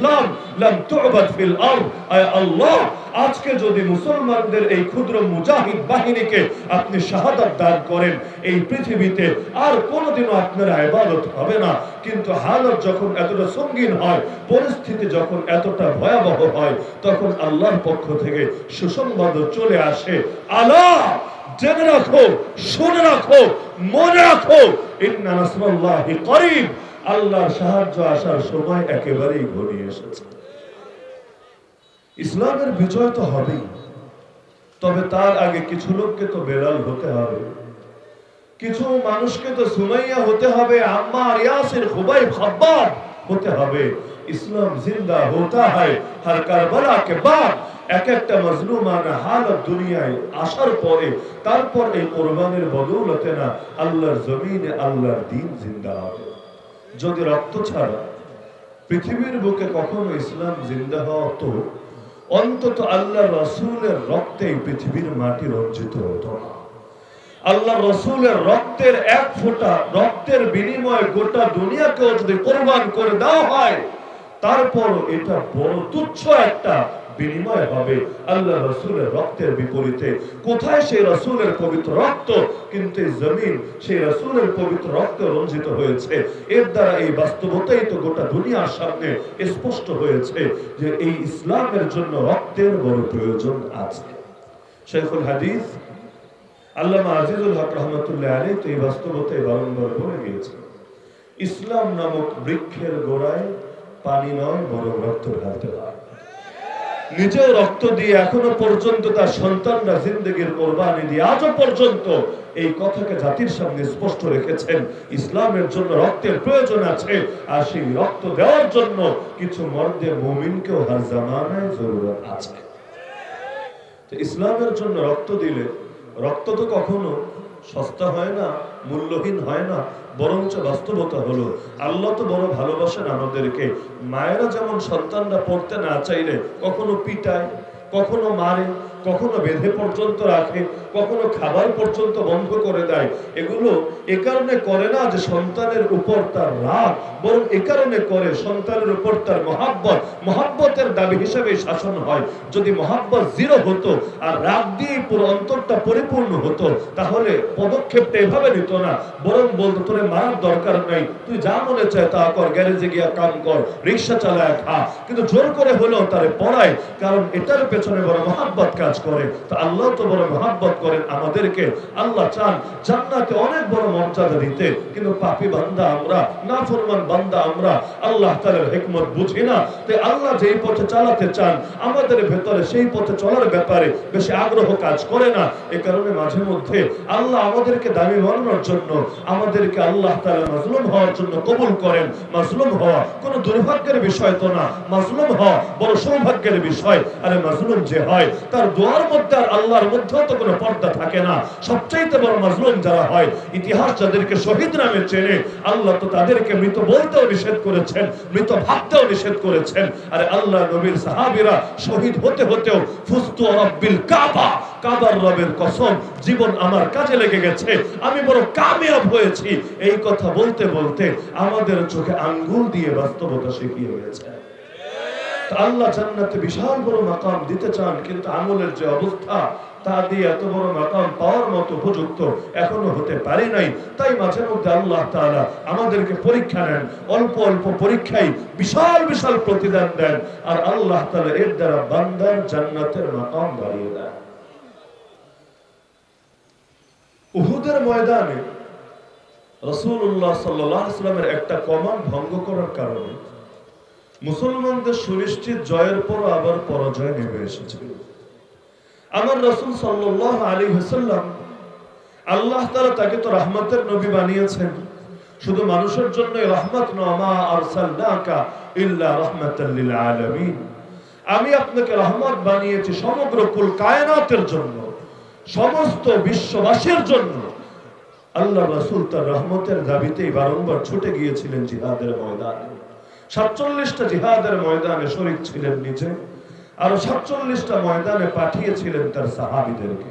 ইসলাম, লাম তু'বাদ ফিল আরদ। আয় আল্লাহ, আজকে যদি মুসলমানদের এই ক্ষুদ্র মুজাহিদ বাহিনীকে আপনি শাহাদাত দান করেন, এই পৃথিবীতে আর কোনোদিনও আপনার ইবাদত হবে না। কিন্তু হালত যখন এতটা সঙ্গীন হয়, পরিস্থিতি যখন এতটা ভয়াবহ হয়, তখন আল্লাহর পক্ষ থেকে সুসংবাদ চলে আসে আল্লাহ জেনে রাখো, শুনে রাখো, মনে রাখো, ইন্না নাসরাল্লাহি করিব। আল্লাহর সাহায্য আসার সময় একেবারেই ঘনিয়ে এসেছে। ইসলামের বিজয় তো হবেই, তবে তার আগে কিছু লোককে তো বেলাল হতে হবে। কিছু মানুষকে তো সুমাইয়া হতে হবে আম্মার ইয়াসির খুবাই খাব্বাব হতে হবে। ইসলাম জিন্দা হোতা হয় হর কারবালা কে বাদ। এক একটা মজলুমানা হালত দুনিয়ায় আসার পরে তারপর এই কোরবানের বদৌলতে না আল্লাহর জমিনে আল্লাহর দিন জিন্দা হবে। যদি রক্ত ছাড়া পৃথিবীর বুকে কখনো ইসলাম জিন্দা হতো, অন্তত আল্লাহ রসুলের রক্তে পৃথিবীর মাটি রঞ্জিত হতো আল্লাহ রসুলের রক্তের এক ফোঁটা, রক্তের বিনিময়ে গোটা দুনিয়াকেও যদি কোরবান করে দেওয়া হয় তারপর এটা বড় তুচ্ছ একটা বিনিময় হবে আল্লাহ রসুলের রক্তের বিপরীতে। কোথায় সেই রসুলের পবিত্র রক্ত? কিন্তু জমিন সেই রসুলের পবিত্র রক্ত রঞ্জিত হয়েছে। এর দ্বারা এই বাস্তবতাই তো গোটা দুনিয়ার সামনে স্পষ্ট হয়েছে যে এই ইসলামের জন্য রক্তের বড় প্রয়োজন আছে। শেখুল হাদিস, আল্লামা আজিজুল হক রহমতুল্লাহ আলী তো এই বাস্তবতায় বারংবার বলে গিয়েছে, ইসলাম নামক বৃক্ষের গোড়ায় পানি নয়, বরং রক্ত ঢালতে হয়। নিজেও রক্ত দিয়ে এখনও পর্যন্ত তার সন্তানরা জিন্দগির কোরবানি দিয়ে আজও পর্যন্ত এই কথাকে জাতির সামনে স্পষ্ট রেখেছেন। ইসলামের জন্য রক্তের প্রয়োজন আছে, আর সেই রক্ত দেওয়ার জন্য কিছু মর্দে মুমিনকেও হার জামানায় জরুরত আছে। ইসলামের জন্য রক্ত দিলে, রক্ত তো কখনো সস্তা হয় না মূল্যহীন হয় না, বরঞ্চ বাস্তবতা হলো, আল্লাহ তো বড় ভালোবাসেন আমাদেরকে। মায়েরা যেমন সন্তানরা পড়তে না চাইলে কখনো পিটায়, কখনো মারে কখনো বেঁধে পর্যন্ত রাখে, কখনো খাবার পর্যন্ত বন্ধ করে দেয়। এগুলো এ কারণে করে না যে সন্তানের উপর তার রাগ, বরং এ কারণে করে সন্তানের উপর তার মহাব্বত। মহাব্বতের দাবি হিসেবে শাসন হয়। যদি মহাব্বত জিরো হতো আর রাগ দিয়ে পুরো অন্তরটা পরিপূর্ণ হতো, তাহলে পদক্ষেপটা এভাবে নিত না। বরং বলতো, তোরে মারার দরকার নাই। তুই যা মনে চায় তা কর, গ্যারেজে গিয়া কাম কর, রিক্সা চালায় খা। কিন্তু জোর করে হলেও তারে পড়ায়, কারণ এটার পেছনে বড় মহাব্বত কাজ করে, তো আল্লাহ তো বড় মহাব্বত করেন আমাদেরকে। আল্লাহ চান জান্নাতে অনেক বড় মর্যাদা দিতে, কিন্তু পাপি বান্দা আমরা না ফরমান বান্দা আমরা, আল্লাহ তাআলার হিকমত বুঝি না। তাই আল্লাহ যেই পথে চালাতে চান, আমাদের ভেতরে সেই পথে চলার ব্যাপারে বেশি আগ্রহ কাজ করে না। এ কারণে মাঝে মধ্যে আল্লাহ আমাদেরকে দামি বানানোর জন্য, আমাদেরকে আল্লাহ তাআলা মাজলুম হওয়ার জন্য কবুল করেন। মাজলুম হওয়া কোনো দুর্ভাগ্যের বিষয় তো না। মাজলুম হওয়া বড় সৌভাগ্যের বিষয়। আরে মাজলুম যে হয়, তার দোয়ার মধ্যে আর আল্লাহর মধ্যেও তো কোনো পর্দা থাকে না। সবচাইতে বড় মাজলুম যারা হয়, ইতিহাস যাদেরকে শহীদ নামে চেনে, আল্লাহ তো তাদেরকে মৃত বলতেও নিষেধ করেছেন, মৃত ভাবতেও নিষেধ করেছেন। আরে আল্লাহ নবীর সাহাবীরা শহীদ হতে হতেও ফুস্তু রব্বিল কাবা, কাবার রবের কসম, জীবন আমার কাজে লেগে গেছে, আমি বড় কামিয়াব হয়েছি। এই কথা বলতে বলতে আমাদের চোখে আঙ্গুল দিয়ে বাস্তবতা শিখিয়ে গেছে। আল্লাহ জান্নাতে বিশাল বড় মাকাম দিতে চান, কিন্তু আমলের যে অবস্থা, তা দিয়ে এত বড় মাকাম পাওয়ার মতো উপযুক্ত এখনও হতে পারি নাই। তাই মাঝে মধ্যে আল্লাহ তাআলা আমাদেরকে পরীক্ষা নেন, অল্প অল্প পরীক্ষায় বিশাল বিশাল প্রতিদান দেন, আর আল্লাহ তাআলা এর দ্বারা বান্দার জান্নাতের মাকাম বাড়িয়ে দেন। উহুদের ময়দানে রসুল্লাহ সাল্লামের একটা কমান ভঙ্গ করার কারণে মুসলমানদের সুনিশ্চিত জয়ের পর আবার পরাজয় নেমে এসেছিল আমার রসুল সাল্লাহ আলী হাসাল্লাম আল্লাহ তারা তাকে তো রহমতের নবী বানিয়েছেন। শুধু মানুষের জন্য রহমত আলামিন। আমি আপনাকে রহমত বানিয়েছি সমগ্র কুল কায়নাতের জন্য, সমস্ত বিশ্ববাসীর জন্য। আল্লাহ রাসূল তার রহমতের দাবিতেই বারংবার ছুটে গিয়েছিলেন জিহাদের ময়দানে। সাতচল্লিশটা জিহাদের ময়দানে শরীর ছিলেন নিজে, আরও সাতচল্লিশটা ময়দানে পাঠিয়েছিলেন তার সাহাবিদেরকে।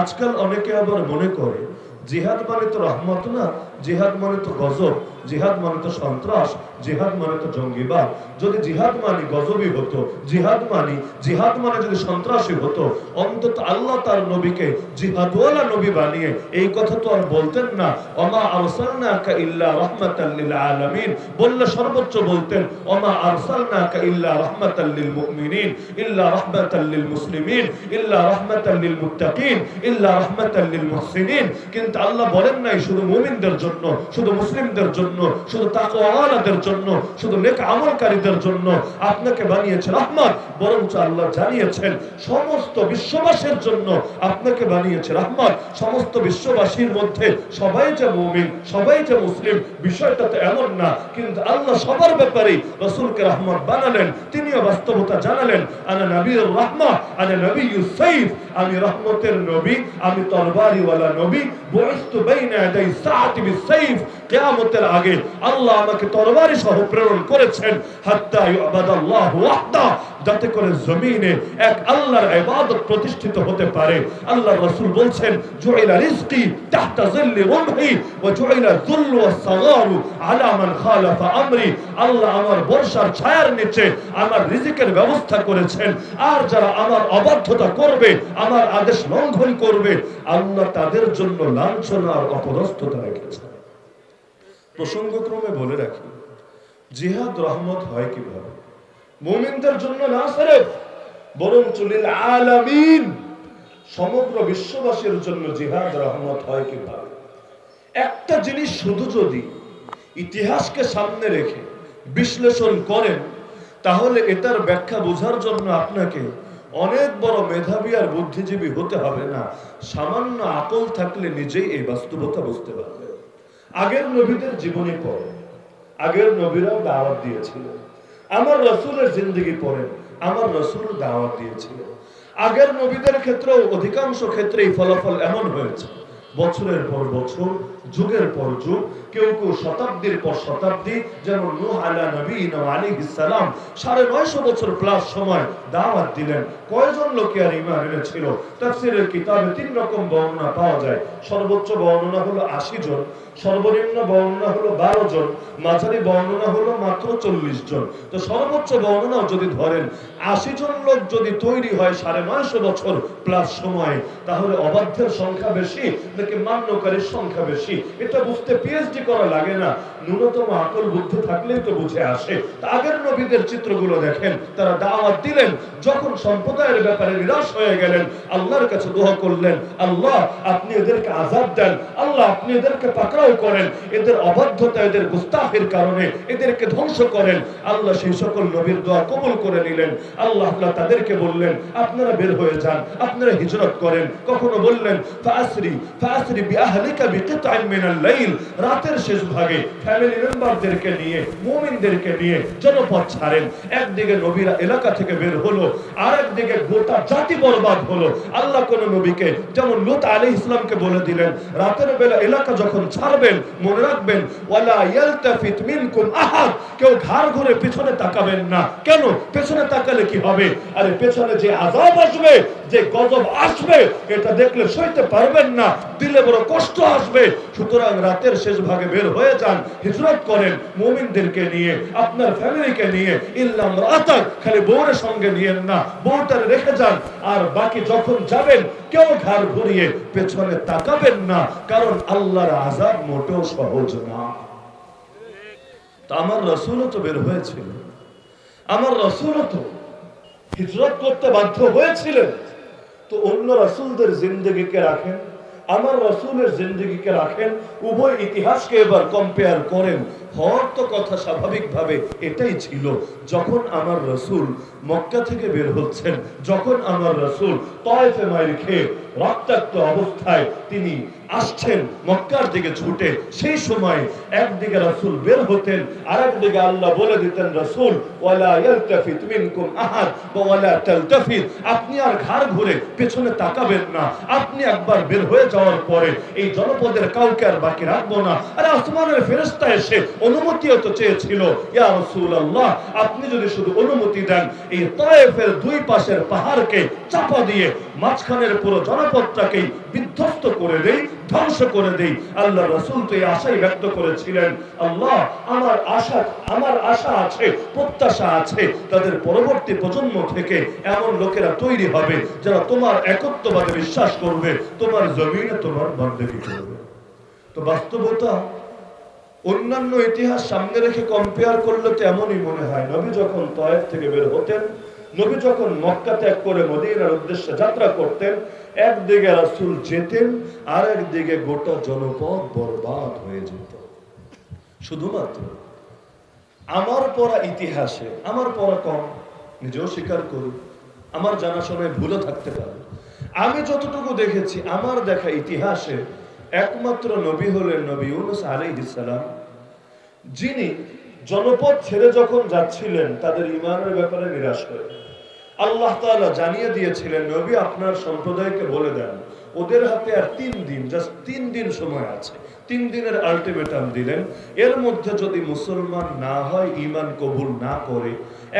আজকাল অনেকে আবার মনে করে, জিহাদ মানে তো রহমত না জিহাদ মানে তো গজব, জিহাদ মানে তো সন্ত্রাস, জিহাদ মানে তো জঙ্গিবাদ। যদি জিহাদ মানে গজবই হতো, জিহাদ মানে জিহাদ মানে যদি সন্ত্রাসী হতো, অন্তত আল্লাহ তার নবীকে জিহাদওয়ালা নবী বানিয়ে, এই কথা তো আর বলতেন না। ওমা আরসালনাকা ইল্লা রাহমাতাল লিল আলামিন। বললে সর্বোচ্চ বলতেন ওমা আরসালনাকা ইল্লা রাহমাতাল লিল মুমিনিন, ইল্লা রাহমাতাল লিল মুসলিমিন, ইল্লা রাহমাতাল লিল মুত্তাকিন, ইল্লা রাহমাতাল লিল মুহসিনিন। কিন্তু আল্লাহ বলেন নাই, শুধু মুমিনদের জন্য শুধু মুসলিমদের জন্য, শুধু তাকওয়ালাদের জন্য, শুধু নেক আমলকারীদের জন্য আপনাকে বানিয়েছেন রহমত, বরঞ্চ আল্লাহ জানিয়েছেন সমস্ত বিশ্ববাসীর জন্য আপনাকে বানিয়েছে রহমত। সমস্ত বিশ্ববাসীর মধ্যে সবাই যে মুমিন, সবাই যে মুসলিম বিষয়টা তো এমন না, কিন্তু আল্লাহ সবার ব্যাপারে রসুলকে রহমত বানালেন, তিনিও বাস্তবতা জানালেন, আনা নবীর রহমা, আনা নবী সাইফ, আমি রহমতের নবী, আমি তরবারিওয়ালা নবী, বুইস্তু বাইনা ইয়াদাই সাআতি বিসাইফ কিয়ামতের আগে আল্লাহ আমাকে তরবারি সহ প্রেরণ করেছেন, হাত্তা ওয়াহদা, যাতে করে জমিনে এক আল্লাহর ইবাদত প্রতিষ্ঠিত হতে পারে। রাসূল জুইলা রিজকি তাহতা জিল্লি ওয়া জুইলা যুল্লু আলা মান খালাফা আমরি। আল্লাহ আমার বর্ষার ছায়ার নিচে আমার রিজিকের ব্যবস্থা করেছেন। আর যারা আমার অবাধ্যতা করবে, আমার আদেশ লঙ্ঘন করবে, আল্লাহ তাদের জন্য লাঞ্ছনা আর অপদস্থতা রেখেছেন। প্রসঙ্গক্রমে বলে রাখি, জিহাদ রহমত হয় কীভাবে? মুমিনদের জন্য না সেরেফ বরং চলিল আলামিন, সমগ্র বিশ্ববাসীর জন্য জিহাদ রহমত হয় কীভাবে? একটা জিনিস শুধু যদি ইতিহাসকে সামনে রেখে বিশ্লেষণ করেন, তাহলে এটার ব্যাখ্যা বোঝার জন্য আপনাকে অনেক বড় মেধাবী আর বুদ্ধিজীবী হতে হবে না। সামান্য আকল থাকলে নিজেই এই বাস্তবতা বুঝতে পারবে আগের নবীদের জীবনী পড়ে। আগের নবীরাও দাওয়াত দিয়েছিল। আমার রসুলের জিন্দগি পড়েন, আমার রসুল দাওয়াত দিয়েছিল। আগের নবীদের ক্ষেত্রেও অধিকাংশ ক্ষেত্রেই ফলাফল এমন হয়েছে। বছরের পর বছর, যুগের পর যুগ, কেউ কেউ শতাব্দীর পর শতাব্দী, যেমন নূহ সাড়ে নয়শো বছর প্লাস সময় দাওয়াত দিলেন। কয়জন লোকে আর ইমান এনেছিল তাফসীরের কিতাবে তিন রকম বর্ণনা পাওয়া যায়। সর্বোচ্চ বর্ণনা হলো আশি জন, সর্বনিম্ন বর্ণনা হলো বারো জন, মাঝারি বর্ণনা হলো মাত্র চল্লিশ জন। তো সর্বোচ্চ বর্ণনাও যদি ধরেন, আশি জন লোক যদি তৈরি হয় সাড়ে নয়শো বছর প্লাস সময়, তাহলে অবাধ্যের সংখ্যা বেশি নাকি মান্যকারীর সংখ্যা বেশি। এটা বুঝতে পিএইচডি করা লাগে না। ন্যূনতম আকল বুদ্ধি থাকলেই তো বুঝে আসে। আগের নবীদের চিত্রগুলো দেখেন, তারা দাওয়াত দিলেন, যখন সম্প্রদায়ের ব্যাপারে নিরাশ হয়ে গেলেন, আল্লাহর কাছে দোয়া করলেন, আল্লাহ, আপনি এদেরকে আজাব দেন, আল্লাহ, আপনি এদেরকে পাকড়াও করেন, এদের অবাধ্যতা, এদের গুস্তাফের কারণে এদেরকে ধ্বংস করেন। আল্লাহ সেই সকল নবীর দোয়া কবুল করে নিলেন। আল্লাহ আল্লাহ তাদেরকে বললেন, আপনারা বের হয়ে যান, আপনারা হিজরত করেন। কখনো বললেন ফাসরি ফাসরি বিআহলিকা বিকিতআইন মিনাল লাইল, রাতের শেষ ভাগে ফ্যামিলি মেম্বারদেরকে নিয়ে, মুমিনদেরকে নিয়ে জনপদ ছাড়েন। একদিকে নবীরা এলাকা থেকে বের হলো আর গোটা জাতি বরবাদ হলো। আল্লাহ কোন নবীকে, যেমন লুত আলাইহিস ইসলামকে বলে দিলেন, রাতের বেলা এলাকা যখন ছাড়বেন, মনে রাখবেন, ওয়ালা ইয়ালতাফিত মিনকুম আহাদ কেউ ঘাড় ঘুরে পেছনে তাকাবেন না। কেন? পেছনে তাকালে কি হবে? আরে পেছনে যে আযাব আসবে, যে গজব আসবে, এটা দেখলে সইতে পারবেন না। দিলে বড় কষ্ট আসবে। সুতরাং রাতের শেষ ভাগে বের হয়ে যান, হিজরত করেন মুমিনদেরকে নিয়ে, আপনার ফ্যামিলিকে নিয়ে। ইল্লাম রাতাক খালি বউরের সঙ্গে নিয়েন না, বউটারে রেখে যান। আর বাকি যখন যাবেন, কেউ ঘাড় ঘুরিয়ে পেছনে তাকাবেন না, কারণ আল্লাহর আজাব মোটেও সহজ না। আমার রসুলও তো বের হয়েছিল। আমার রসুলও তো হিজরত করতে বাধ্য হয়েছিলেন। তো অন্য রসুলদের জিন্দগিকে রাখেন? আমার রসুলের জিন্দগিকে রাখেন, উভয় ইতিহাসকে এবার কম্পেয়ার করেন। হওয়ার তো কথা স্বাভাবিকভাবে এটাই ছিল। যখন আমার রসুল মক্কা থেকে বের হচ্ছেন, যখন আমার রসুল তয়েফে মাইর খেয়ে রক্তাক্ত অবস্থায় তিনি আসছেন মক্কার দিকে ছুটে। সেই সময় একদিকে রাসূল বের হতেন আর একদিকে আল্লাহ বলে দিতেন, রাসূল আপনি আর ঘাড় ঘুরে পেছনে তাকাবেন না। আপনি একবার বের হয়ে যাওয়ার পরে এই জনপদের কাউকে আর বাকি রাখব না। আরে আসমানের ফেরেশতা এসে অনুমতিও তো চেয়েছিল। ইয়া রাসূলুল্লাহ, আপনি যদি শুধু অনুমতি দেন, এই তায়েফের দুই পাশের পাহাড়কে চাপা দিয়ে মাঝখানের পুরো জন জনপদটাকেই বিধ্বস্ত করে দেই, ধ্বংস করে দেই। আল্লাহ রসুল তো এই আশাই ব্যক্ত করেছিলেন, আল্লাহ, আমার আশা আমার আশা আছে, প্রত্যাশা আছে, তাদের পরবর্তী প্রজন্ম থেকে এমন লোকেরা তৈরি হবে যারা তোমার একত্ববাদে বিশ্বাস করবে, তোমার জমিনে তোমার বন্দেগী করবে তো বাস্তবতা, অন্যান্য ইতিহাস সামনে রেখে কম্পেয়ার করলে তো এমনই মনে হয়। নবী যখন তয়েব থেকে বের হতেন নবী যখন মক্কা ত্যাগ করে মদিনার উদ্দেশ্যে যাত্রা করতেন, একদিকে রাসূল যেতেন আর একদিকে গোটা জনপদ বরবাদ হয়ে যেত। শুধুমাত্র আমার পড়া ইতিহাসে, আমার পড়া কম, নিজেও স্বীকার করি, আমার জানাশোনায় ভুলও থাকতে পারে। আমি যতটুকু দেখেছি, আমার দেখা ইতিহাসে একমাত্র নবী হলেন নবী ইউনুস আলাইহিস সালাম, যিনি জনপদ ছেড়ে যখন যাচ্ছিলেন, তাদের ইমানের ব্যাপারে নিরাশ করে আল্লাহ তালা জানিয়ে দিয়েছিলেন, নবী আপনার সম্প্রদায়কে বলে দেন, ওদের হাতে আর তিন দিন জাস্ট তিন দিন সময় আছে। তিন দিনের আলটিমেটাম দিলেন, এর মধ্যে যদি মুসলমান না হয় ইমান কবুল না করে,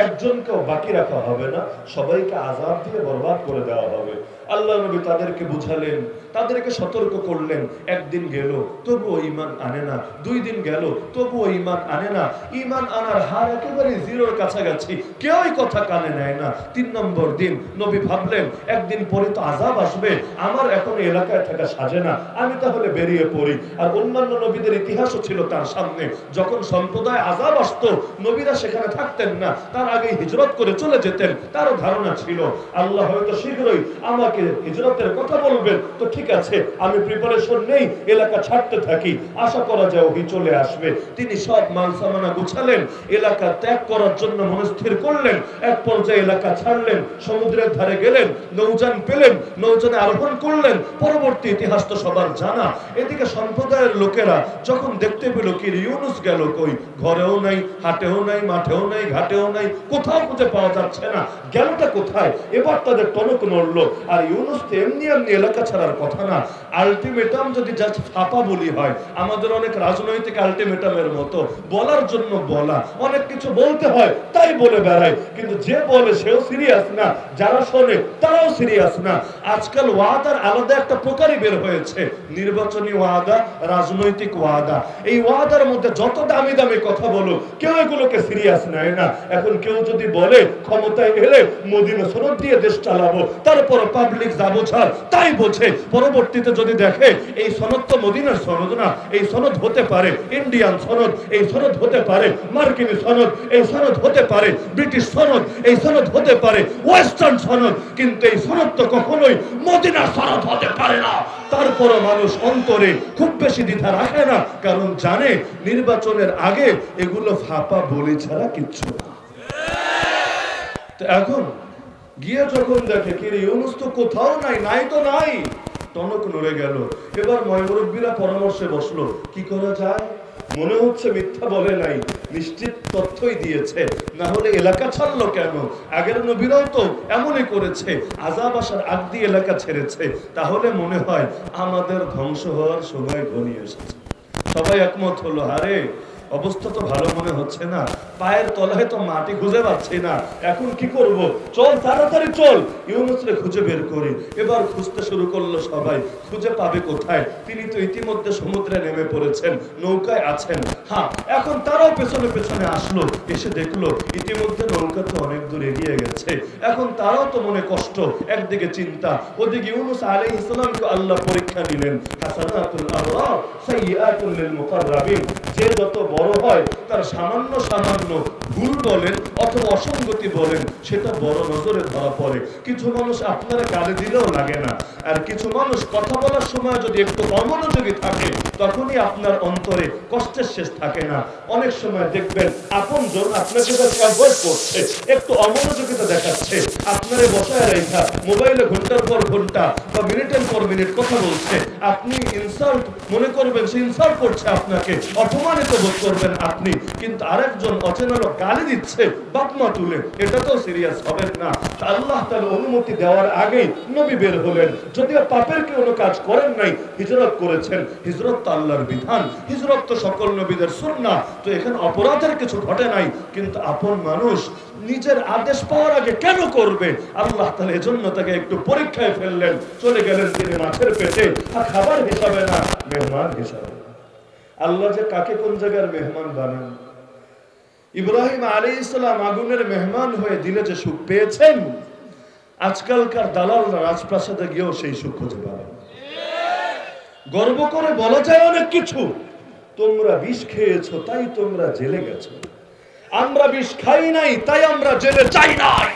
একজনকেও বাকি রাখা হবে না, সবাইকে আজাদ দিয়ে বরবাদ করে দেওয়া হবে। আল্লাহ নবী তাদেরকে বুঝালেন, তাদেরকে সতর্ক করলেন, একদিন গেল, তবুও ইমান আনে না, দুই দিন গেল, তবুও ইমান আনে না ইমান আনার হার একেবারে জিরোর কাছাকাছি, কেউই কথা কানে নেয় না। তিন নম্বর দিন নবী ভাবলেন, একদিন পরে তো আজাব আসবে, আমার এখন এলাকায় থাকা সাজে না, আমি তাহলে বেরিয়ে পড়ি। আর অন্যান্য নবীদের ইতিহাসও ছিল তার সামনে, যখন সম্প্রদায় আজাব আসতো, নবীরা সেখানে থাকতেন না, তার আগে হিজরত করে চলে যেতেন, তারও ধারণা ছিল, আল্লাহ হয়তো শীঘ্রই আমাকে হিজরতের কথা বলবেন, তো ঠিক আছে, আমি প্রিপারেশন নেই, এলাকা ছাড়তে থাকি। আশা করা যায় ওহি চলে আসবে। তিনি সব মাল সামানা গুছালেন, এলাকা ত্যাগ করার জন্য মনস্থির করলেন, এক পর্যায়ে এলাকা ছাড়লেন, সমুদ্রের ধারে গেলেন, নৌযান পেলেন, নৌযানে আরোহণ করলেন, পরবর্তী ইতিহাস তো সবার জানা। এদিকে সম্প্রদায়ের লোকেরা যখন দেখতে পেল কি ইউনুস গেল কই, ঘরেও নাই, হাটেও নাই, মাঠেও নাই, ঘাটেও নাই, কোথাও খুঁজে পাওয়া যাচ্ছে না। গেলটা কোথায়? এবার তাদের টনক নড়লো, আর ইউনুস তো এমনি এলাকা ছাড়ার কথা না। আলটিমেটাম যদি জাস্ট ফাঁপা বলি হয়, আমাদের অনেক রাজনৈতিক আলটিমেটামের মতো। বলার জন্য বলা। অনেক কিছু বলতে হয়, তাই বলে বেড়ায়। কিন্তু যে বলে সেও সিরিয়াস না। যারা শোনে, তারাও সিরিয়াস না। আজকাল ওয়াদার আলাদা একটা প্রকারই বের হয়েছে। নির্বাচনী ওয়াদা, রাজনৈতিক ওয়াদা। এই ওয়াদার মধ্যে যত দামি দামি কথা বলো কেউ এগুলোকে সিরিয়াস নেয় না। এখন কেউ যদি বলে, ক্ষমতায় এলে মোদিনে সনদ দিয়ে দেশ চালাবো তারপর পাবলিক যাব ছাড় তাই বোঝে। পরবর্তীতে যদি দেখে, এই সনদ তো মদিনার সনদ না, এই সনদ হতে পারে ইন্ডিয়ান সনদ, এই সনদ হতে পারে, মার্কিনী সনদ, এই সনদ হতে পারে, ব্রিটিশ সনদ, এই সনদ হতে পারে ওয়েস্টার্ন সনদ, কিন্তু এই সনদ তো কখনোই মদিনার সনদ হতে পারে না। তারপরও মানুষ অন্তরে খুব বেশি দ্বিধা রাখে না, কারণ জানে নির্বাচনের আগে এগুলো ফাঁপা বলি ছাড়া কিচ্ছু না। এখন গিয়ে যখন দেখে, কি ইউনুস তো কোথাও নাই নাই তো নাই। টনক নড়ে গেল। এবার ময়মুরব্বীরা পরামর্শে বসল, কি করা যায়? মনে হচ্ছে মিথ্যা বলে নাই, নিশ্চিত তথ্যই দিয়েছে। না হলে এলাকা ছাড়লো কেন? আগের নবীরাও তো এমনই করেছে আজাব আসার আগ দিয়ে এলাকা ছেড়েছে। তাহলে মনে হয় আমাদের ধ্বংস হওয়ার সময় ঘনিয়ে এসেছে। সবাই একমত হলো, আরে অবস্থা তো ভালো মনে হচ্ছে না। পায়ের তলায় তো মাটি খুঁজে পাচ্ছি না। এখন কি করব? চল, তাড়াতাড়ি চল। ইউনুসরে খুঁজে বের করি। এবার খুঁজতে শুরু করল সবাই। খুঁজে পাবে কোথায়? তিনি তো ইতিমধ্যে সমুদ্রে নেমে পড়েছেন, নৌকায় আছেন। হ্যাঁ এখন তারাও পেছনে পেছনে আসলো, এসে দেখল, ইতিমধ্যে নৌকা তো অনেক দূর এগিয়ে গেছে। এখন তারাও তো মনে কষ্ট, একদিকে চিন্তা, ওদিকে ইউনুস আলাইহিস ইসলামকে আল্লাহ পরীক্ষা নিলেন। যে যত বড় হয়, তার সামান্য সামান্য ভুল বলেন অথবা অসঙ্গতি বলেন, সেটা বড় নজরে ধরা পড়ে। কিছু মানুষ আপনারা গালি দিলেও লাগে না। আর কিছু মানুষ কথা বলার সময় যদি একটু অমনোযোগী থাকে, তখনই আপনার অন্তরে কষ্টের শেষ থাকে না। অনেক সময় দেখবেন আপন জন আপনাকে অ্যাভয়েড করছে, একটু অমনোযোগিতা দেখাচ্ছে, আপনারে বসায় রেখা মোবাইলে ঘণ্টার পর ঘণ্টা বা মিনিটের পর মিনিট কথা বলছে। আপনি ইনসাল্ট মনে করবেন, সে ইনসাল্ট করছে আপনাকে, অপমানিত বোধ করবেন আপনি, কিন্তু আরেকজন অচেনা লোক গালি দিচ্ছে বাপমা তুলে, এটা তো সিরিয়াস হবেন না। আল্লাহ তাআলা অনুমতি দেওয়ার আগেই নবী বের হলেন। যদিও পাপের কোনো কাজ করেন নাই, হিজরত করেছেন, হিজরত তো আল্লাহর বিধান, হিজরত তো সকল নবীদের সুন্নাহ। তো এখানে অপরাধের কিছু ঘটে নাই, কিন্তু আপন মানুষ নিজের আদেশ পাওয়ার আগে কেন করবে? আল্লাহ তাহলে এজন্য তাকে একটু পরীক্ষায় ফেললেন। চলে গেলেন তিনি মাছের পেটে, আর খাবার হিসাবে না, মেহমান হিসাবে আল্লাহ যে কাকে কোন জায়গার মেহমান বানান? ইব্রাহিম আলী ইসলাম আগুনের মেহমান হয়ে দিলে যে সুখ পেয়েছেন, আজকালকার দালালরা রাজপ্রাসাদে গিয়েও সেই সুখ খুঁজে পাবেন। গর্ব করে বলা যায় অনেক কিছু। তোমরা বিষ খেয়েছো, তাই তোমরা জেলে গেছো। আমরা বিষ খাই নাই, তাই আমরা জেলে চাই নাই।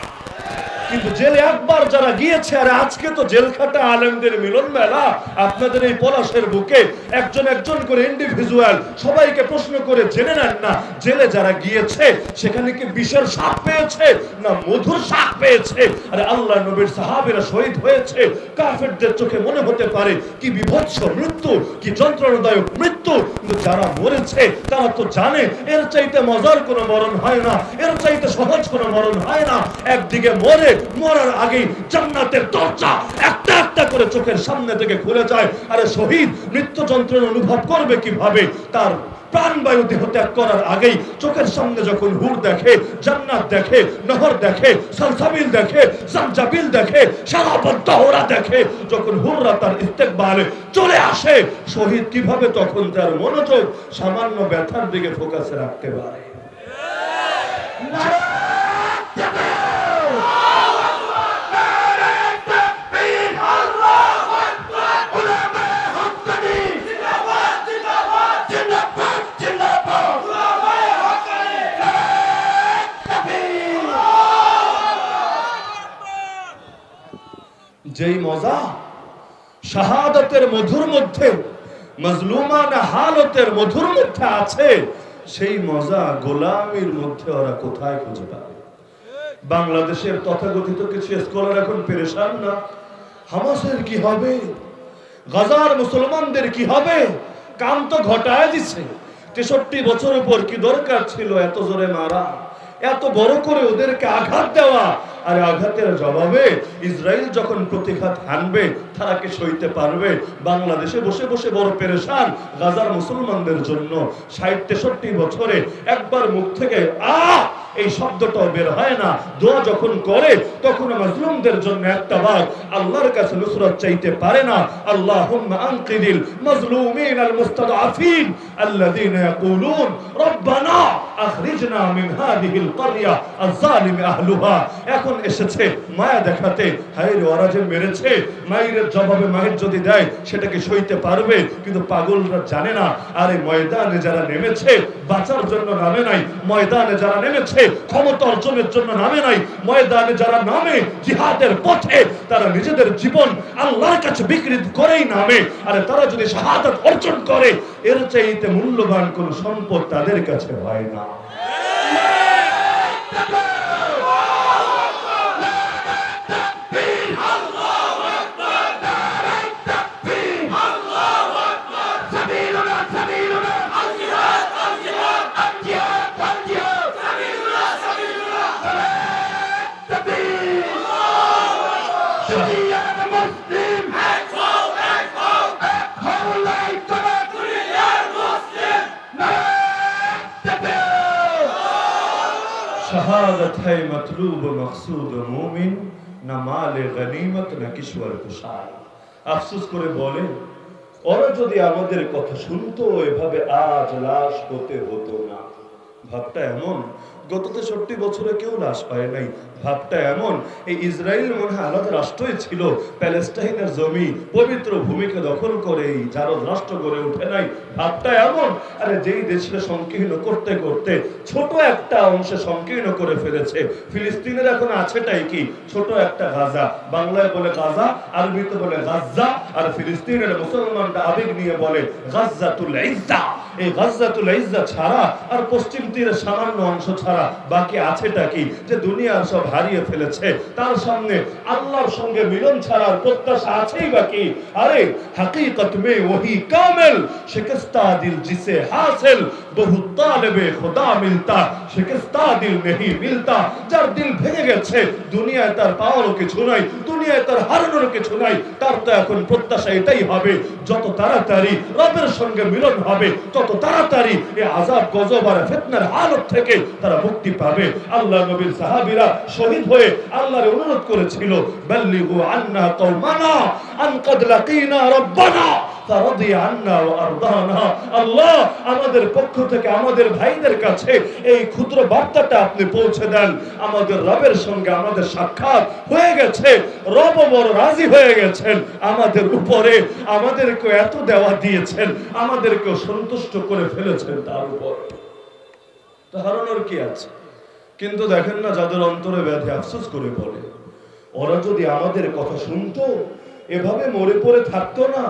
কিন্তু জেলে একবার যারা গিয়েছে, আর আজকে তো জেলখাটা আলেমদের মিলন মেলা, আপনাদের এই পলাশের বুকে একজন একজন করে ইন্ডিভিজুয়াল সবাইকে প্রশ্ন করে, জেনে নেন না, জেলে যারা গিয়েছে, সেখানে কি বিষের সাপ পেয়েছে না মধুর সাপ পেয়েছে? আরে আল্লাহ নবীর সাহাবীরা শহীদ হয়েছে। কাফেরদের চোখে মনে হতে পারে, কি বিভৎস মৃত্যু, কি যন্ত্রণাদায়ক মৃত্যু। কিন্তু যারা মরেছে, তারা তো জানে, এর চাইতে মজার কোনো মরণ হয় না, এর চাইতে সহজ কোনো মরণ হয় না। একদিকে মরে মরার আগেই জান্নাতের দরজা একটা একটা করে চোখের সামনে থেকে খুলে যায়। আরে শহীদ মৃত্যু যন্ত্রণা অনুভব করবে কীভাবে? তার প্রাণবায়ু দেহ ত্যাগ করার আগেই চোখের সামনে যখন হুর দেখে, জান্নাত দেখে, নহর দেখে, সালসাবিল দেখে, জামজাবিল দেখে সারাবদ্ধ ওরা দেখে, যখন হুররা তার ইস্তেকবালে চলে আসে, শহীদ কীভাবে তখন তার মনোযোগ সামান্য ব্যথার দিকে ফোকাসে রাখতে পারে? যেই মজা, শাহাদতের মধুর মধ্যে মজলুমান হালতের মধুর মধ্যে আছে, সেই মজা গোলামির মধ্যে ওরা কোথায় খুঁজে পাবে? বাংলাদেশের তথাকথিত কিছু স্কলার এখন পেরেশান না। হামাসের কি হবে? গাজার মুসলমানদের কি হবে? কাম তো ঘটায় দিছে। তেষট্টি বছর উপর কি দরকার ছিল এত জোরে মারা? এত বড় করে ওদেরকে আঘাত দেওয়া? আর আঘাতের জবাবে ইসরায়েল যখন প্রতিঘাত হানবে, তারা কি সইতে পারবে? বাংলাদেশে বসে বসে বড় পেরেশান গাজার মুসলমানদের জন্য ষাট তেষট্টি বছরে একবার মুখ থেকে আহ! এই শব্দটাও বের হয় না। দোয়া যখন করে, তখন মাজলুমদের জন্য একটা বার আল্লাহর কাছে নুসরত চাইতে পারে না। আল্লাহুম্মা আনকিদিল মাজলুমিন আল মুস্তাদআফিন আল্লাযীনা ইয়াকুলুন, রব্বানা আখরিজনা মিন হাদিহিল ক্বরিয়া আয-যালিম আহলুহা। এখন এসেছে, মায়া দেখাতে হায় রে ওরা যে মেরেছে। মায়ের জবাবে মায়ের যদি দেয় সেটাকে সইতে পারবে? কিন্তু পাগলরা জানে না। আরে ময়দানে যারা নেমেছে, বাঁচার জন্য নামে নাই। ময়দানে যারা নেমেছে ক্ষমতা অর্জনের জন্য নামে নাই। ময়দানে যারা নামে, জিহাদের পথে তারা নিজেদের জীবন আল্লাহর কাছে বিকৃত করেই নামে। আর তারা যদি শাহাদাত অর্জন করে, এর চাইতে মূল্যবান কোন সম্পদ তাদের কাছে হয় না। শাহাদাত হে মতলুব না মালে গনিমত, না কিশোর করে বলে, ওরা যদি আমাদের কথা শুনতো, এভাবে আজ লাশ হতে হতো না। ভাবটা এমন গত তেষট্টি বছরে কেউ লাশ পায় নাই ভাবটা এমন, এই ইসরায়েল মনে হয় আলাদা রাষ্ট্রই ছিল, প্যালেস্টাইনের জমি, পবিত্র ভূমিকে দখল করে এই জারদ রাষ্ট্র গড়ে উঠে নাই। ভাবটা এমন, আরে যেই দেশকে সংকীর্ণ করতে করতে ছোট একটা অংশে সংকীর্ণ করে ফেলেছে। ফিলিস্তিনের এখন আছেটাই কি? ছোট একটা গাজা। বাংলায় বলে গাজা, আরবিতে বলে গাজ্জা, আর ফিলিস্তিনের মুসলমানরা আবেগ নিয়ে বলে গাজ্জাতুল ইজ্জা। এই গাজ্জাতুল ইজ্জা ছাড়া আর পশ্চিম তীরের সামান্য অংশ ছাড়া বাকি আছেটা কি? যে দুনিয়ার সব হারিয়ে ফেলেছে। তার সামনে আল্লাহর সঙ্গে মিলন ছাড়ার প্রত্যাশা আছেই বাকি আরে, হাকিকত মে ওহি কামেল, শিকস্তা দিল জিসে হাসিল। বহু তালেবে খোদা মিলতা শিকস্তা দিল নেহি মিলতা। যার দিল ভেঙে গেছে, দুনিয়ায় তার পাওয়ারও কিছু নাই, দুনিয়ায় তার হারানোর কিছু নাই, তার তো এখন প্রত্যাশা এটাই হবে, যত তাড়াতাড়ি রবের সঙ্গে মিলন হবে, তত তাড়াতাড়ি এই আজাব গজব আর ফিতনার হালত থেকে তারা মুক্তি পাবে। আল্লাহ নবীর সাহাবীরা শহীদ হয়ে আল্লাহর অনুরোধ করেছিল, বাল্লিগু আন্না কওমানা, আন কদ লাকিনা রাব্বানা। আল্লাহ, আমাদের পক্ষ থেকে আমাদের ভাইদের কাছে এই ক্ষুদ্র বার্তাটা আপনি পৌঁছে দেন। আমাদের রবের সঙ্গে আমাদের সাক্ষাৎ হয়ে গেছে। রব বড় রাজি হয়ে গেছেন আমাদের উপরে। আমাদেরকে এত দেওয়া দিয়েছেন আমাদেরকে সন্তুষ্ট করে ফেলেছেন তার উপর। কি আছে? কিন্তু দেখেন না, যাদের অন্তরে ব্যাধি আফসোস করে বলে। ওরা যদি আমাদের কথা শুনতো, এভাবে মরে পড়ে থাকতো না।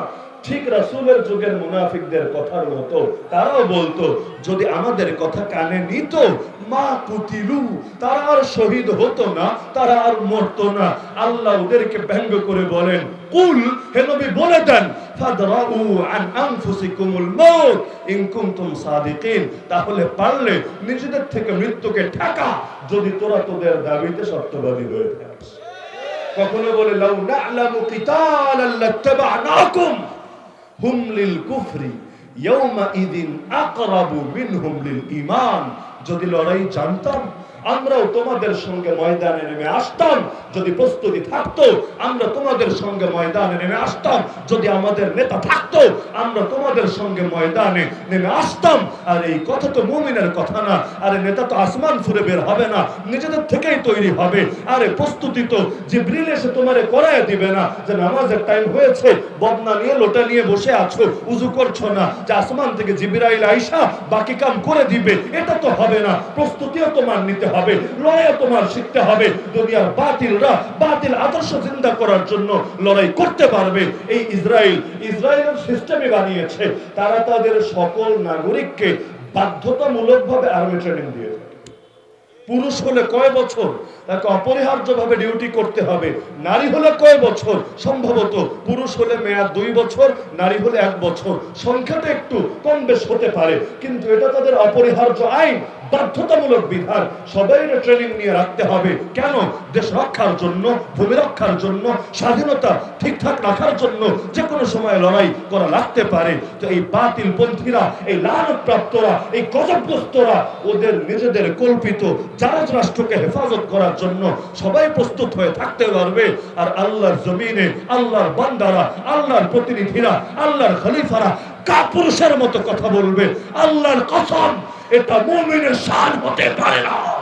ঠিক রাসূলের যুগের মুনাফিকদের কথার মতো তারাও বলতো, যদি আমাদের কথা কানে নিত, মা কুতিলু, তারা আর শহীদ হতো না, তারা আর মরতো না। আল্লাহ ওদেরকে ব্যঙ্গ করে বলেন, কুল, হে নবী, বলে দেন তাহলে পারলে নিজেদের থেকে মৃত্যুকে ঠেকা, যদি তোরা তোদের দাবিতে সত্যবাদী হয়ে থাকিস। কখনো বলে, লাউ না'লামু কিতালান লাত্তাবা'নাকুম। হুম লিল কুফরি ইয়াউমা ইদিন আকরাবু মিনহুম লিল ঈমান যদি লড়াই জানতাম আমরাও তোমাদের সঙ্গে ময়দানে নেমে আসতাম। যদি প্রস্তুতি থাকতো, আমরা তোমাদের সঙ্গে ময়দানে নেমে আসতাম। যদি আমাদের নেতা থাকতো, আমরা তোমাদের সঙ্গে ময়দানে নেমে আসতাম। আর এই কথা তো মুমিনের কথা না। আরে নেতা তো আসমান ফুরে বের হবে না, নিজেদের থেকেই তৈরি হবে। আরে প্রস্তুতি তো জিব্রিল এসে তোমারে করায় দিবে না যে নামাজের টাইম হয়েছে, বদনা নিয়ে, লোটা নিয়ে বসে আছো, উজু করছ না, যে আসমান থেকে জিবরাইল আইসা বাকি কাম করে দিবে। এটা তো হবে না। প্রস্তুতিও তোমার নিতে হবে, লড়াইও তোমার শিখতে হবে। দুনিয়ার বাতিলরা বাতিল আদর্শ চিন্তা করার জন্য লড়াই করতে পারবে। এই ইসরায়েল, ইসরায়েলের সিস্টেমে বানিয়েছে। তারা তাদের সকল নাগরিককে বাধ্যতামূলকভাবে আর্মি ট্রেনিং দিয়ে থাকে। পুরুষ হলে কয় বছর? তাকে অপরিহার্যভাবে ডিউটি করতে হবে। নারী হলে কয় বছর? সম্ভবত পুরুষ হলে মেয়াদ দুই বছর, নারী হলে এক বছর। সংখ্যাটা একটু কম বেশ হতে পারে, কিন্তু এটা তাদের অপরিহার্য আইন, বাধ্যতামূলক বিধান। সবাই ট্রেনিং নিয়ে রাখতে হবে। কেন? দেশ রক্ষার জন্য, ভূমি রক্ষার জন্য, স্বাধীনতা ঠিকঠাক রাখার জন্য যে কোনো সময় লড়াই করা লাগতে পারে। তো এই বাতিল পন্থীরা এই লানত প্রাপ্তরা এই গজবগ্রস্তরা ওদের নিজেদের কল্পিত জারাজ রাষ্ট্রকে হেফাজত করার জন্য সবাই প্রস্তুত হয়ে থাকতে পারবে, আর আল্লাহর জমিনে, আল্লাহর বান্দারা, আল্লাহর প্রতিনিধিরা, আল্লাহর খলিফারা কাপুরুষের মতো কথা বলবে। আল্লাহর কসম, এটা মুমিনের শান হতে পারে না।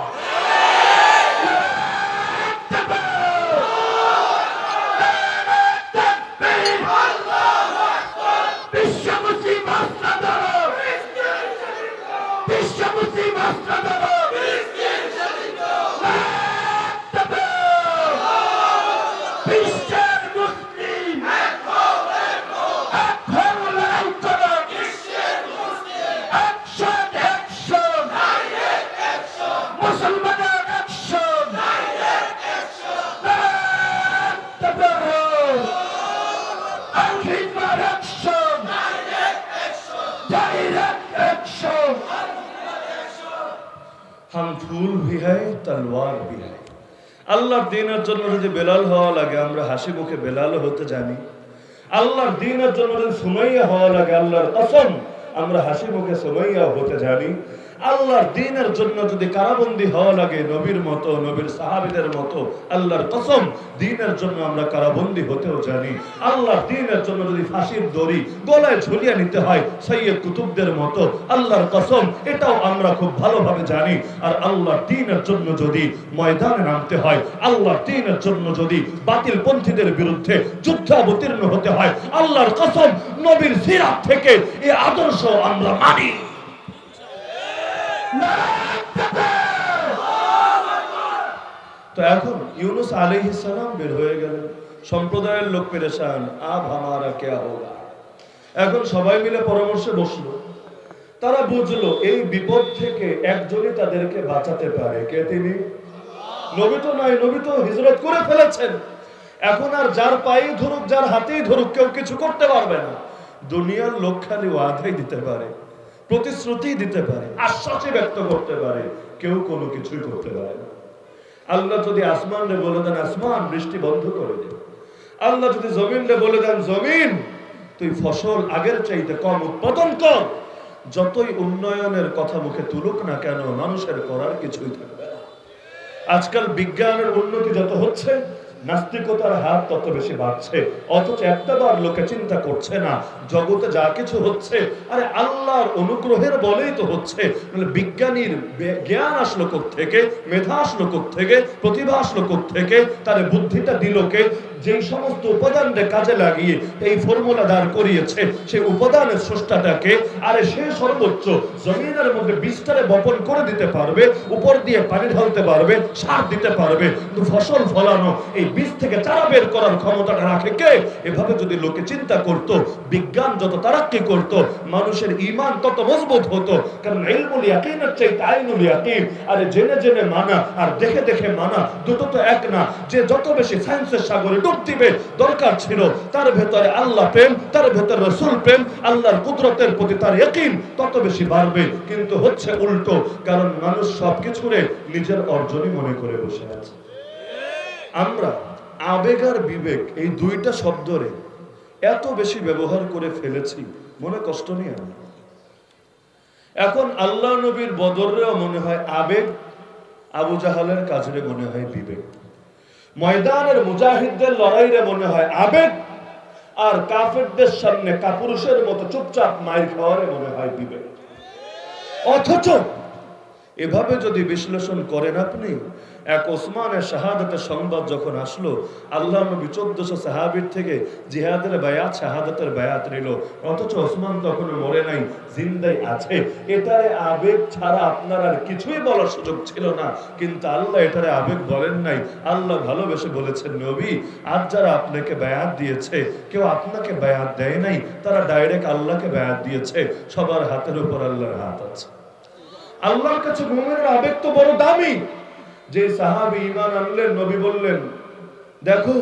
দিনের জন্য যদি বেলাল হওয়া লাগে, আমরা হাসি মুখে বেলাল হতে জানি। আল্লাহর দিনের জন্য যদি সুমাইয়া হওয়া লাগে, আল্লাহর কসম, আমরা হাসি মুখে সুমাইয়া হতে জানি। আল্লাহর দিনের জন্য যদি কারাবন্দী হওয়া লাগে নবীর মতো, নবীর সাহাবিদের মতো, আল্লাহর কসম, দিনের জন্য আমরা কারাবন্দী হতেও জানি। আল্লাহর দিনের জন্য যদি ফাঁসির দড়ি গলায় ঝুলিয়ে নিতে হয়, সৈয়দ কুতুবদের মতো, আল্লাহর কসম, এটাও আমরা খুব ভালোভাবে জানি। আর আল্লাহর দিনের জন্য যদি ময়দানে নামতে হয়, আল্লাহর দিনের জন্য যদি বাতিল পন্থীদের বিরুদ্ধে যুদ্ধ অবতীর্ণ হতে হয়, আল্লাহর কসম, নবীর সিরাত থেকে এই আদর্শ আমরা মানি। তো এখন ইউনুস আলাইহিস সালাম বের হয়ে গেলেন। সম্প্রদায়ের লোক পেরেশান, আব হামারা কেয়া হোগা এখন সবাই মিলে পরামর্শে বসল। তারা বুঝলো, এই বিপদ থেকে একজনই তাদেরকে বাঁচাতে পারে। কে তিনি? নবী তো নয় নবী তো হিজরত করে ফেলেছেন। এখন আর যার পায়েই ধরুক, যার হাতেই ধরুক, কেউ কিছু করতে পারবে না। দুনিয়ার লোক খালি ওয়াদাই দিতে পারে। প্রতিশ্রুতি দিতে পারে, আশ্বাসই ব্যক্ত করতে পারে, কেউ কোনো কিছুই করতে পারে আল্লাহ যদি আসমান রে বলে দেন, আসমান বৃষ্টি বন্ধ করে দেবে আল্লাহ যদি জমিনরে বলে দেন, জমিন, তুই ফসল আগের চাইতে কম উৎপাদন কর। যতই উন্নয়নের কথা মুখে তুলুক না কেন, মানুষের করার কিছুই থাকবে আজকাল বিজ্ঞানের উন্নতি যত হচ্ছে নাস্তিকতার হার তত বেশি বাড়ছে। অথচ একটা বার লোকে চিন্তা করছে না, জগতে যা কিছু হচ্ছে, আরে আল্লাহর অনুগ্রহের বলেই তো হচ্ছে। মানে বিজ্ঞানীর জ্ঞান আসলো থেকে মেধা আসলো থেকে প্রতিভা আসলো থেকে তার বুদ্ধিটা দিল কে? যেই সমস্ত উপাদানকে কাজে লাগিয়ে এই ফর্মুলা দাঁড় করিয়েছে, সেই উপাদানের স্রষ্টাটাকে আরে সে সর্বোচ্চ জমিনের মধ্যে বীজটারে বপন করে দিতে পারবে, উপর দিয়ে পানি ঢালতে পারবে, সার দিতে পারবে ফসল ফলানো, এই বীজ থেকে চারা বের করার ক্ষমতাটা রাখে কে? এভাবে যদি লোকে চিন্তা করত, বিজ্ঞান যত তারাক্কি করত, মানুষের ইমান তত মজবুত হতো, কারণ ইলমুল ইয়াকিনের চাইতে আইনুল ইয়াকিন, আরে জেনে জেনে মানা আর দেখে দেখে মানা, দুটো তো এক না, যে যত বেশি সায়েন্সের সাগরে ডুব দিবে। দরকার ছিল তার ভেতরে আল্লাহ প্রেম, তার ভেতরে রসুল প্রেম, আল্লাহর কুদরতের প্রতি তার ইয়াকিন তত বেশি বাড়বে। কিন্তু হচ্ছে উল্টো, কারণ মানুষ সবকিছুরে নিজের অর্জনই মনে করে বসে আছে। আমরা আবেগ আর বিবেক এই দুইটা শব্দরে এত বেশি ব্যবহার করে ফেলেছি, মনে কষ্ট নিয়ে আমি এখন আল্লাহ নবীর বদরেও মনে হয় আবেগ, আবু জাহালের কাজরে মনে হয় বিবেক। ময়দানের মুজাহিদদের লড়াইরে মনে হয় আবেগ, আর কাফেরদের সামনে কাপুরুষের মতো চুপচাপ মায়ের খাওয়ারে মনে হয় বিবেক। অথচ এভাবে যদি বিশ্লেষণ করেন আপনি এক ওসমানের শাহাদাতের সংবাদ যখন আসলো, আল্লাহ নবী চোদ্দশো সাহাবির থেকে জিহাদের বায়াত, শাহাদাতের বায়াত নিল। অথচ ওসমান তখন মরে নাই, জিন্দাই আছে। এটারে আবেগ ছাড়া আপনার আর কিছুই বলার সুযোগ ছিল না। কিন্তু আল্লাহ এটারে আবেগ বলেন নাই। আল্লাহ ভালোবেসে বলেছেন, নবী, আজ যারা আপনাকে বায়াত দিয়েছে, কেউ আপনাকে বায়াত দেয় নাই, তারা ডাইরেক্ট আল্লাহকে বায়াত দিয়েছে। সবার হাতের উপর আল্লাহর হাত আছে। আল্লাহর কাছে মুমিনের আবেগ তো বড় দামি। যে সাহাবি ইমান আনলেন নবী বললেন দেখো